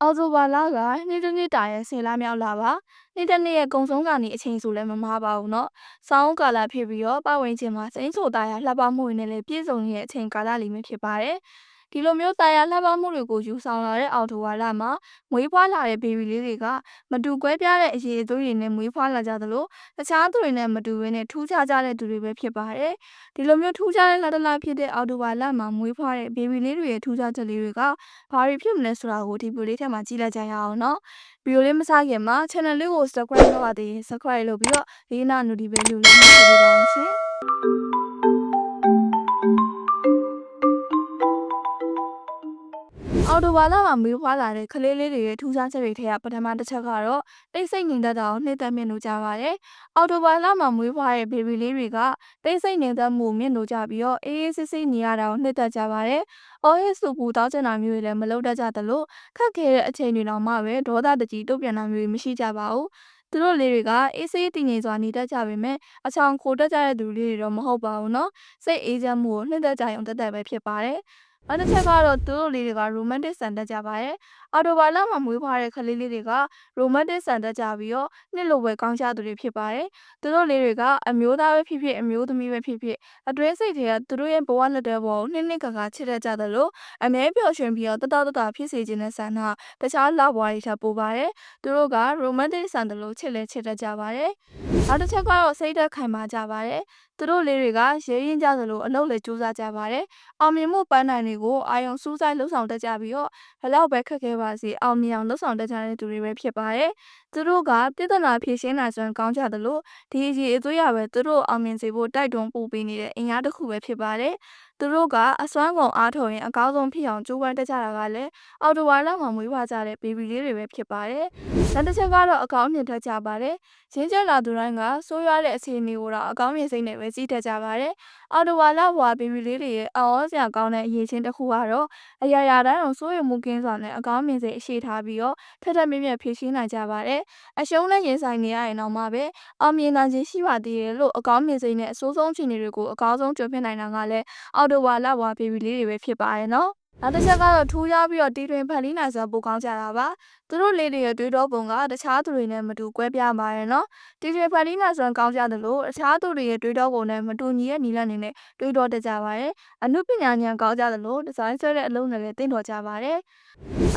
အော်တိုဘာလကနှစ်တစ်နှစ်တာရဲ့ဆယ်လမြောက်လာပါနှစ်တစ်နှစ်ရဲ့ကုံဆုံးကနေအချိန်ဆိုလည်းမမှားပါဘူးเนาะစောင်းကာလဖြစ်ပြီးတော့ပတ်ဝန်းကျင်မှာစိမ့်ဆိုတာရလှပမှုတွေနဲ့လည်းပြည့်စုံနေတဲ့အချိန်ကာလလေးမျိုးဖြစ်ပါတယ် ဒီလိုမျိုးတာယာလှပမှုတွေကိုယူဆောင်လာတဲ့အော်တိုဝါလာမှာမွေးဖွားလာတဲ့ဘေဘီလေးတွေကမတူကွဲပြားတဲ့အရေးအသွေးတွေနဲ့မွေးဖွားလာကြသလိုတခြားသူတွေနဲ့မတူဘဲနဲ့ထူးခြားကြတဲ့သူတွေပဲဖြစ်ပါတယ်ဒီလိုမျိုးထူးခြားတဲ့လက်တလဖြစ်တဲ့အော်တိုဝါလာမှာမွေးဖွားတဲ့ဘေဘီလေးတွေရဲ့ထူးခြားချက်လေးတွေကဘာတွေဖြစ်မလဲဆိုတာကိုဒီဗီဒီယိုလေးထဲမှာကြည့်လိုက်ကြရအောင်နော်ဗီဒီယိုလေးမစခင်မှာ channel လေးကို subscribe လုပ်ပါသေးရင် subscribe လုပ်ပြီးတော့လေးနာ notification လေးနှိပ်ပေးပါအောင်ရှင် အော်တိုဘာလမှာမွေးဖွားလာတဲ့ကလေးလေးတွေရဲ့ထူးခြားချက်တွေထဲကပထမတစ်ချက်ကတော့တိတ်ဆိတ်ငြိမ်သက်တာကိုနှိမ့်သက်မြင့်လို့ကြပါတယ်။အော်တိုဘာလမှာမွေးဖွားတဲ့ဘေဘီလေးတွေကတိတ်ဆိတ်ငြိမ်သက်မှုမြင့်လို့ကြပြီးတော့အေးအေးဆေးဆေးနေရတာကိုနှိမ့်သက်ကြပါတယ်။အော်ဟစ်ဆူပူတောင်းကျင်တာမျိုးတွေလည်းမလုပ်တတ်ကြသလိုခက်ခဲတဲ့အချိန်တွေတောင်မှပဲဒေါသတကြီးတုံ့ပြန်တာမျိုးတွေမရှိကြပါဘူး။သူတို့လေးတွေကအေးဆေးတည်ငြိမ်စွာနေတတ်ကြပေမဲ့အချောင်ခိုတက်ကြတဲ့သူလေးတွေတော့မဟုတ်ပါဘူးเนาะစိတ်အေးချမ်းမှုကိုနှိမ့်သက်ကြရုံတက်တက်ပဲဖြစ်ပါတယ်။ နောက်တစ်ချက်ကတော့သူတို့လေးတွေက romantic ဆန်တက်ကြပါတယ်။အော်တိုဘာလမှာမွေးဖွားတဲ့ကလေးလေးတွေက romantic ဆန်တက်ကြပြီးတော့နှစ်လိုပဲကောင်းကြသူတွေဖြစ်ပါတယ်။သူတို့လေးတွေကအမျိုးသားပဲဖြစ်ဖြစ်အမျိုးသမီးပဲဖြစ်ဖြစ်အတွင်းစိတ်တွေကသူတို့ရဲ့ဘဝလက်တဲ့ဘောကိုနှစ်နှစ်ကကချစ်တတ်ကြသလိုအမြဲပျော်ရွှင်ပြီးတော့တတတတဖြစ်စေခြင်းနဲ့ဆန္ဒတခြားလောက်ဘွားတွေထပ်ပိုပါတယ်။သူတို့က romantic ဆန်တယ်လို့ချစ်လဲချစ်တတ်ကြပါတယ်။ နောက်တစ်ချက်ကတော့စိတ်သက်ခိုင်မာကြပါတယ်။သူတို့လေးတွေကရဲရင်ကြသလိုအလုပ်လည်းကြိုးစားကြပါတယ်။အောင်မြင်မှုပန်းနိုင်တွေကိုအာယုံစူးစိုက်လှုပ်ဆောင်တတ်ကြပြီးတော့ဘလောက်ပဲခက်ခဲပါစေအောင်မြင်အောင်လှုပ်ဆောင်တတ်ကြတဲ့သူတွေပဲဖြစ်ပါတယ်။သူတို့ကပြဿနာဖြေရှင်းနိုင်စွမ်းကောင်းကြသလိုဒီအရေးအသွေးရပဲသူတို့အောင်မြင်စေဖို့တိုက်တွန်းပို့ပေးနေတဲ့အင်အားတစ်ခုပဲဖြစ်ပါတယ်။သူတို့ကအစွမ်းကုန်အားထုတ်ရင်အကောင်းဆုံးဖြစ်အောင်ကြိုးပမ်းတတ်ကြတာကလည်းအော်တိုဝါလာမှာမွေးဖွားကြတဲ့ဘေဘီလေးတွေပဲဖြစ်ပါတယ်။နောက်တစ်ချက်ကတော့အကောင်းမြင်တတ်ကြပါတယ်။ရင်းကျက်လာသူတိုင်းကဆိုးရွားတဲ့အခြေအနေကိုတော့အကောင်းမြင်စိတ်နဲ့ပဲကြည့်တတ်ကြပါတယ်။အော်တိုဝါလာဘွာဘေဘီလေးတွေရဲ့အော်စရာကောင်းတဲ့အရေးချင်းတစ်ခုကတော့အရာရာတိုင်းအောင်စိုးရိမ်မှုကင်းစွာနဲ့အကောင်းမြင်စိတ်အရှိထားပြီးတော့ထက်ထက်မြက်မြက်ဖြည့်ရှင်းနိုင်ကြပါတယ်။အရှုံးနဲ့ရင်ဆိုင်နေရရင်တော့မှပဲအောင်မြင်နိုင်ခြင်းရှိပါသေးတယ်လို့အကောင်းမြင်စိတ်နဲ့အဆိုးဆုံးအခြေအနေတွေကိုအကောင်းဆုံးကြုံဖြစ်နိုင်တာကလည်းအော်တိုဝါလာဘွာဘေဘီလေးတွေပဲဖြစ်ပါရဲ့နော်။ နောက်တစ်ချက်ကတော့ထူးခြားပြီးတော့တီထွင်ဖန်တီးနိုင်စွာပိုကောင်းကြတာပါသူတို့လေးတွေရဲ့တွေးတောပုံကတခြားသူတွေနဲ့မတူကွဲပြားပါရဲ့နော်တီထွင်ဖန်တီးနိုင်စွာကောင်းကြတယ်လို့တခြားသူတွေရဲ့တွေးတောပုံနဲ့မတူညီတဲ့နီလန်းနေနဲ့တွေးတောတတ်ကြပါရဲ့အမှုပညာဉာဏ်ကောင်းကြတယ်လို့ဒီဇိုင်းဆွဲတဲ့အလုံးနဲ့လည်းတင့်တော်ကြပါတယ်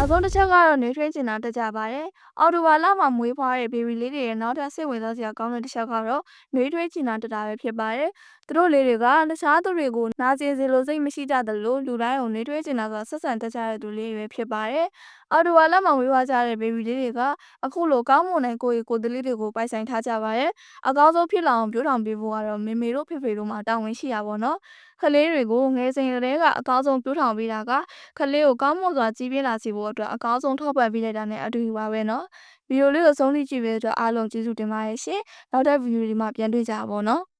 အဆုံးတစ်ချက်ကတော့နေထွင်းကျင်တာတက်ကြပါတယ်အော်တိုဝါလာမှာမွေးဖွားတဲ့ဘေဘီလေးတွေရဲ့နောက်ထပ်စိတ်ဝင်စားစရာကောင်းတဲ့တစ်ချက်ကတော့နှွေးထွေးကျင်တာတက်တာပဲဖြစ်ပါတယ်သူတို့လေးတွေကတခြားသူတွေကိုနာကျင်စေလိုစိတ်မရှိကြသလိုလူတိုင်းကိုနှွေးထွေးကျင်တာဆိုဆက်ဆံတတ်ကြတဲ့သူလေးတွေပဲဖြစ်ပါတယ်။အော်တိုဝါလက်မှာဝေးဝါးကြတဲ့ဘေဘီလေးတွေကအခုလိုကောင်းမွန်တဲ့ကိုယ်ရည်ကိုယ်တလေးတွေကိုပိုင်ဆိုင်ထားကြပါတယ်။အကောင်းဆုံးဖြစ်လာအောင်ပြောထောင်ပေးဖို့ကတော့မေမေတို့ဖေဖေတို့မှာတာဝန်ရှိရပါတော့။ကလေးတွေကိုငယ်စဉ်ကတည်းကအကောင်းဆုံးပြောထောင်ပေးတာကကလေးကိုကောင်းမွန်စွာကြီးပြင်းလာစေဖို့အတွက်အကောင်းဆုံးထောက်ပံ့ပေးလိုက်တာနဲ့အတူတူပါပဲနော်။ဗီဒီယိုလေးကိုဆုံးဖြတ်ကြည့်ပေးတဲ့အတွက်အားလုံးကျေးဇူးတင်ပါတယ်ရှင်။နောက်တဲ့ဗီဒီယိုဒီမှာပြန်တွေ့ကြပါဘောနော်။